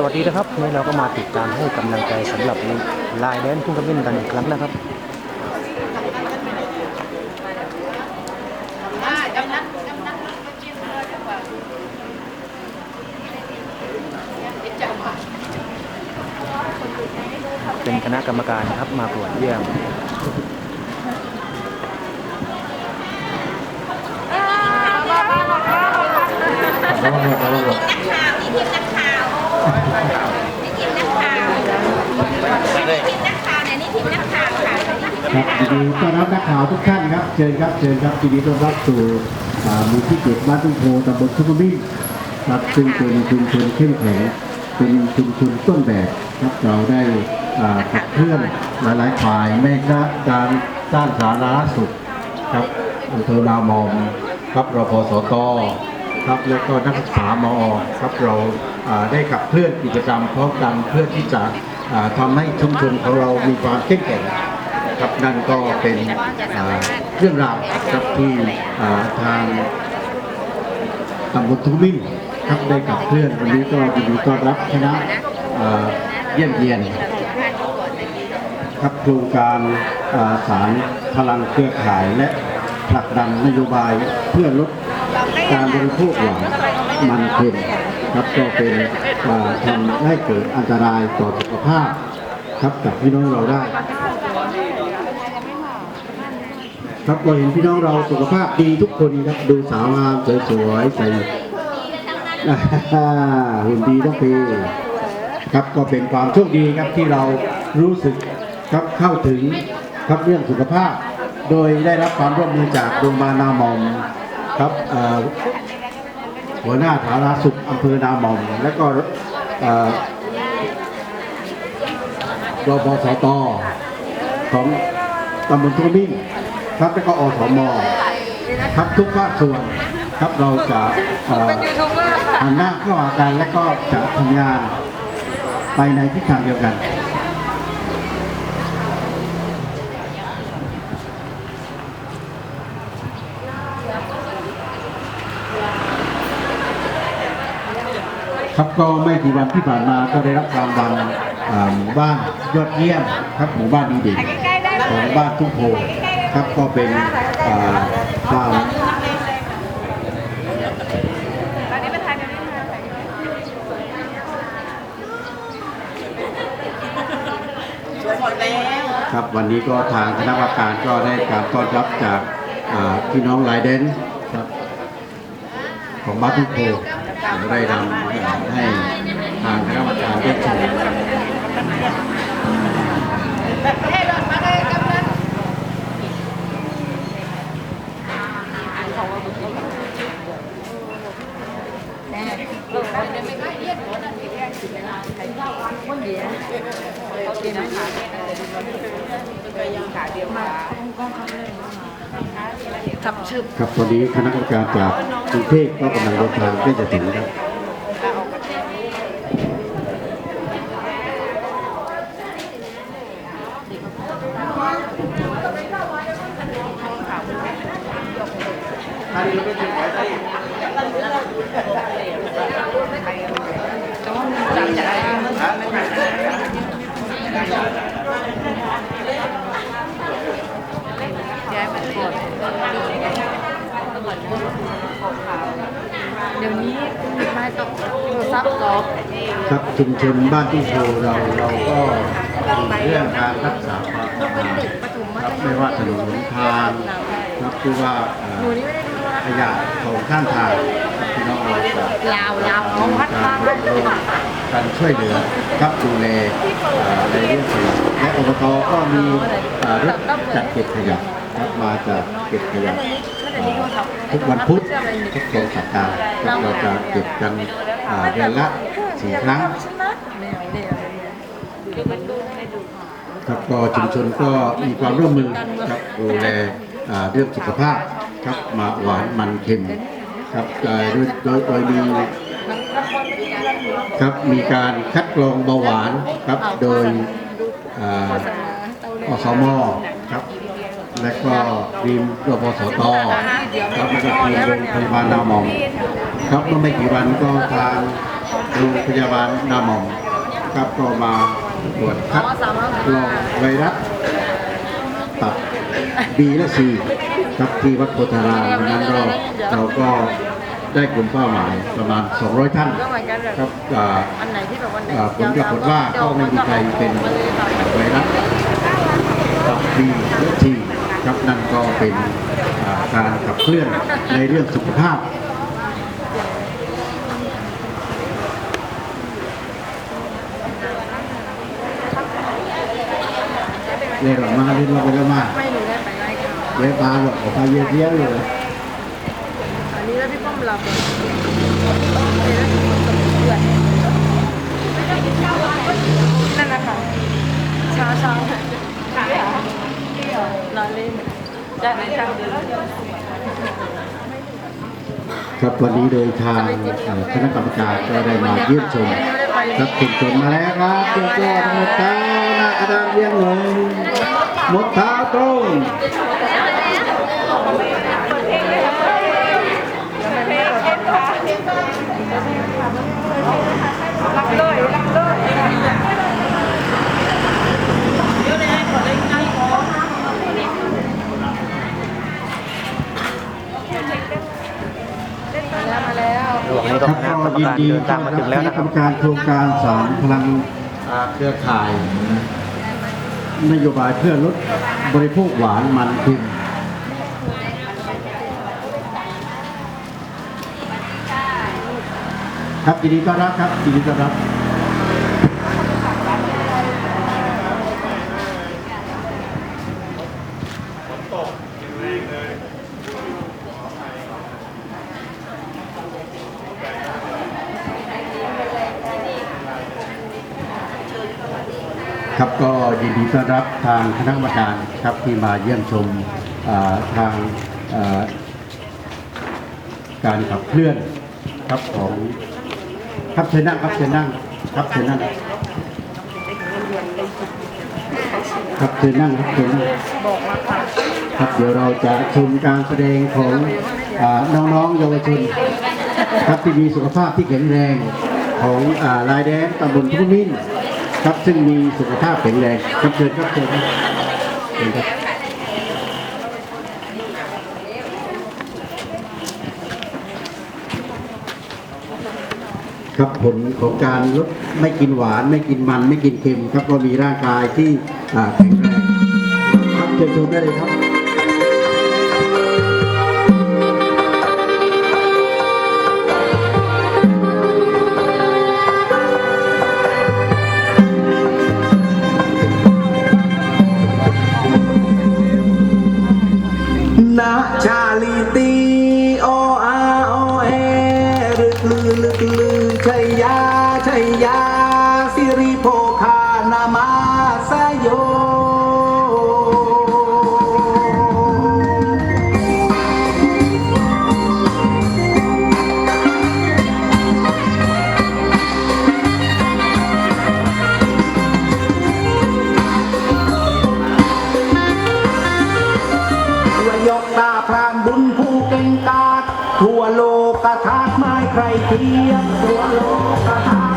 สวัสดีนะครับวันนี้เราก็มาติดตามให้กำลังใจสำหรับลายแดนทุ่งกระเบนกันอีกครั้งนะครับเป็นคณะกรรมการครับมาตรวจเยี่ยม ระวังหมดระวังหมด นักข่าวนี่ทีมนักข่าวนี่ทีมนักข่าวทีมนักข่าวเนี่ยนี่ทีมนักข่าวค่ะนี่ทีม ครับยิน ดีต้อนรับนักข่าวทุกท่านครับ เชิญครับ เชิญครับยินดีต้อนรับสู่มูลที่เจ็ดบ้านทุ่งโพตำบลทุ่งกระบิ้นครับซึ่งเป็นชุมชนเข้มแข็งเป็นชุมชนต้นแบบครับเราได้ขับเคลื่อนหลายๆฝ่ายแม้กระทั่งการด้านสาธารณสุขครับอำเภอนามอมครับรพสตครับแล้วก็นักศึกษามอครับเราได้ขับเคลื่อนกิจกรรมพร้อมกันเพื่อที่จะอ่าทำให้ชุมชนของเรามีความเข้มแข็ง ครับนั่นก็เป็นเรื่องราวครับที่ทางตำบลทุ่งมิ่นครับได้ขับเคลื่อนวันนี้ก็ยินดีต้อนรับคณะเยี่ยมเยียนครับโครงการาสารพลังเครือข่ายและผลักดันนโยบายเพื่อลดการบริโภคหวานมันเค็มครับก็เป็นทำให้เกิดอันตรายต่อสุขภาพครับกับพี่น้องเราได้ ครับเราเห็นพี่น้องเราสุขภาพดีทุกคนครับดูสาวงามสวยๆใส่หุ่นดีต้องปีครับก็เป็นความโชคดีครับที่เรารู้สึกครับเข้าถึงครับเรื่องสุขภาพ โดยได้รับความร่วมมือจากโรงพยาบาลนามอมครับหัวหน้าสาธาสุขอำเภอนามอม และก็อ่อรบสตของตำบลทุ่งมิ่ง ครับแล้วก็อสมครับทุกภาคส่วนครับเราจะอ่อหันหน้าเข้าหากันและก็จะทำงานไปในทิศทางเดียวกันครับก็ไม่กี่วันที่ผ่านมาก็ได้รับรางวัลหมู่บ้านยอดเยี่ยมครับหมู่บ้านดีเด่นของบ้านทุ่งโพ ครับก็เป็นอ่าความครับวันนี้ก็ทางคณะกรรมการก็ได้การต้อนรับจากอ่าพี่น้องลายเดนครับของบ้านทุกโพเดี๋ยวได้นำให้ทางคณะกรรมการได้ชม ครับตอนนี้คณะกรรมการจากกรุงเทพก็กำลังเดินทางใกล้จะถึงครับเดี๋ยวนี้ไม่ต้องโทรศัพท์หรอก ครับชุมชนบ้านทุ่โพเราเราก็มีเรื่องการรักษาความสะอาดครับไม่ว่าถนนหนทางครับหรือว่าขยะของข้างทางพี่น้องเราจะลาวลาวของพัดบ้านการช่วยเหลือครับดูแลเอ่อในเรื่องขยะและอบตก็มีรถจัดเก็บขยะครับมาจากเก็บขยะทุกวันพุธทุกสองสัปดาห์เราจะเก็บกันเอ่อเดือนละ สี่ครั้งครับก็ชุมชนก็มีความร่วมมือครับดูแลเรื่องสุขภาพครับมาหวานมันเค็มครับโดยโดยโดยมีครับมีการคัดกรองเบาหวานครับโดยอ่าอสมครับและก็ทีมรพสตครับแล้วก็ทีมโรงพยาบาลนามองครับเมื่อไม่กี่วันก็ทาง โรงพยาบาลนาหมองครับก็มาตรวจคัดกรองไวรัสตับ B และ C ครับที่วัดโพธารามนั้นก็เราก็ได้กลุ่มเป้าหมายประมาณ 200 ท่านก็เหมือนกันแบบครับอ่าอันไหนที่แบบวันไหนอ่าผลปรากฏว่าก็ไม่มีใครเป็นไวรัสตับ B และ T ครับนั่นก็เป็นการขับเคลื่อนในเรื่องสุขภาพ เรียกหลังมาเรียกเราไปแล้วมาไม่รู้ได้ไปได้ค่ะเรียกปลาหรอกเอาปลาเยอะแยะเลยอันนี้แล้วพี่ป้อมหลับเลยนั่นนะคะช้าช้าลาเล่นได้ไหมจังเลยครับวันนี้โดยทางเอ่อคณะกรรมการก็ได้มาเยี่ยมชมครับถึงชนมาแล้วครับเจ้าแก้วหมดเท้าหน้ากระดานเรียงหนึ่งห มดเท้าตรงแล้วมาแล้วระหว่างนี้คก็รับคณะกรรมก็ยินการดีเดินต้ทาองนมารับถึงแล้วคณะนะกครรับรมการโครงการสารพลังอ่าเครือข่าย นโยบายเพื่อลดบริโภคหวานมันเค็มครับยินดีต้อนรับครับยินดีต้อนรับครับก็ ยินดีต้อนรับทางคณะกรรมการครับที่มาเยี่ยมชมทางการขับเคลื่อนครับของครับเชิญนั่งครับเชิญนั่งครับเชิญนั่งครับเชิญนั่งครับเชิญนั่งครับเดี๋ยวเราจะชมการแสดงของอาน้องๆเยาวชนครับที่มีสุขภาพที่แข็งแรงของอาลายแดนตำบลทุ่งมิ้น ครับซึ่งมีสุขภาพแข็งแรงครับเชิญครับเชิญครับเชิญครับครับผลของการลดไม่กินหวานไม่กินมันไม่กินเค็มครับก็มีร่างกายที่แข็งแรงครับเชิญชมได้เลยครับ ทียบทั่วโลก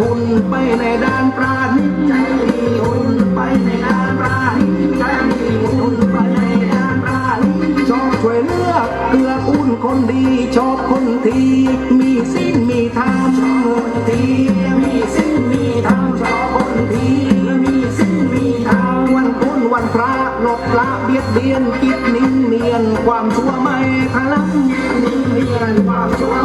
ทุนไปในด้านปราณิใจมีทุนไปในด้านปราณิใจมีทุนไปในด้านปราณิชอบช่วยเลือกเกลืออุ่นคนดีชอบคนทีมีสิ้นมีทางชอบคนทีมีสิ้นมีทางชอบคนทีมีสิ้นมีทางวันคุณวันพระหลบละเบียดเบียนคิดนิ่งเนียนความชั่วไม่ทะลักนิ่งเนียนความชั่ว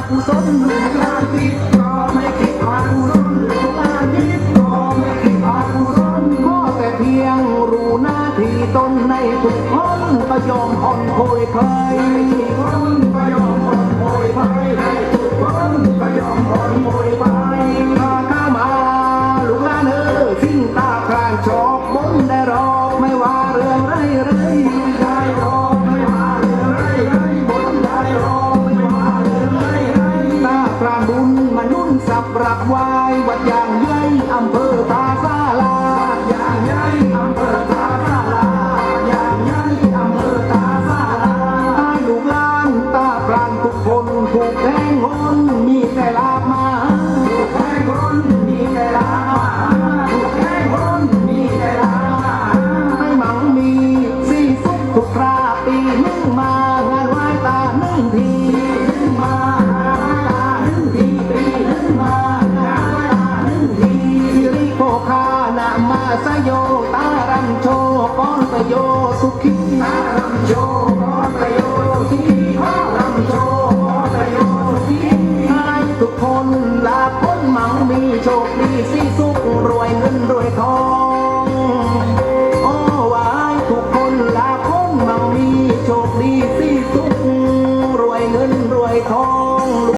I'm so in love with you. รงงอนมีแต่ลา